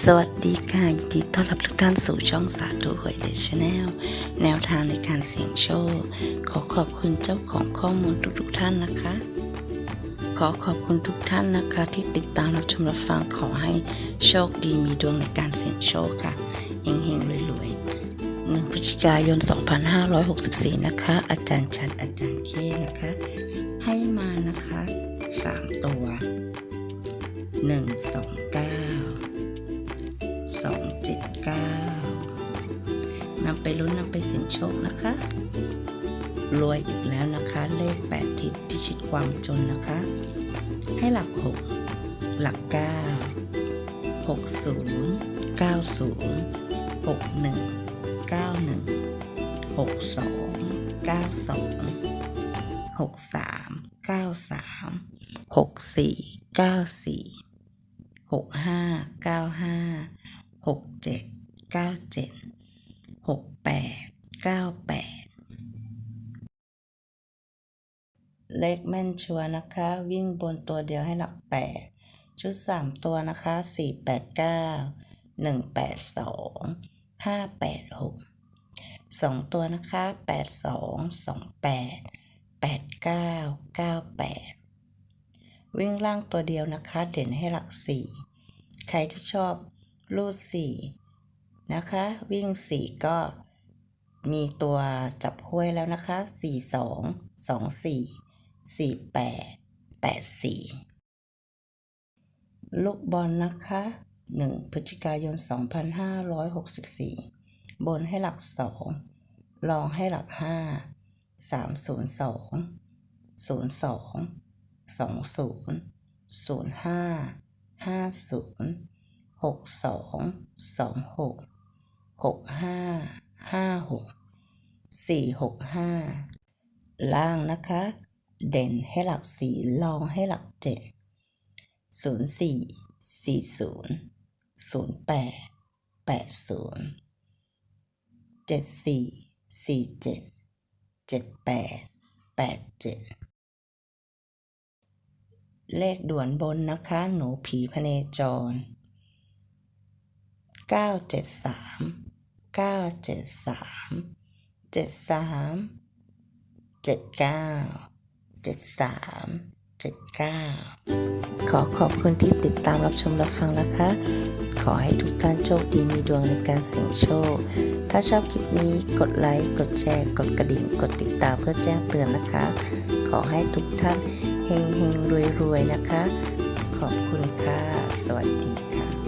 สวัสดีค่ะ ยินดีต้อนรับทุกท่านสู่ช่องสาธุหวยเดชแนลแนวทางในการเสี่ยงโชค ขอขอบคุณเจ้าของข้อมูลทุกๆท่านนะคะ ขอขอบคุณทุกท่านนะคะ ที่ติดตามรับชมรับฟังขอให้โชคดีมีดวงในการเสี่ยงโชคค่ะเฮงๆรวยๆหนึ่งพฤศจิกายน 2564 นะคะ อาจารย์ชัดอาจารย์เคนะคะ ให้มานะคะ 3 ตัว 1 2 9 สองเจ็ดเก้านำไปลุ้นนำไปเสี่ยงโชคนะคะ รวยอีกแล้วนะคะ เลขแปดทิศพิชิตความจนนะคะ ให้หลักหกหลักเก้าหกศูนย์เก้า 6595 6797 6898 เลขแม่นชัวนะคะ วิ่งบนตัวเดียวให้หลัก 8 ชุด 3 ตัวนะคะ 489 182 586 2 ตัวนะคะ 82 28 89 98 วิ่งล่างตัวเดียวนะคะ เด่นให้หลักสี่ใครที่ชอบรูดสี่นะคะ วิ่งสี่ก็มีตัวจับคู่ให้แล้วนะคะสี่สองสองสี่สี่แปดแปดสี่ลูกบอลนะคะหนึ่งพฤศจิกายน2564บนให้หลักสองรองให้หลักห้าสามศูนย์สองศูนย์สอง สองศูนย์ศูนย์ห้าห้าศูนย์หกสองสองหกหกห้าห้าหกสี่หกห้าล่างนะคะ เด่นให้หลักสี่ลองให้หลักเจ็ดศูนย์สี่สี่ศูนย์ศูนย์แปดแปดศูนย์เจ็ดสี่สี่เจ็ดเจ็ดแปดแปดเจ็ด เลขด่วนบนนะคะ หนูผีพเนจร 973 973 73 79 73 79 ขอขอบคุณที่ติดตามรับชมรับฟังนะคะ ขอให้ทุกท่านโชคดีมีดวงในการเสี่ยงโชค ถ้าชอบคลิปนี้กดไลค์ กดแชร์ กดกระดิ่ง กดติดตามเพื่อแจ้งเตือนนะคะ อให้ทุกท่านเฮงเฮงรวยรวยนะคะ ขอบคุณค่ะ สวัสดีค่ะ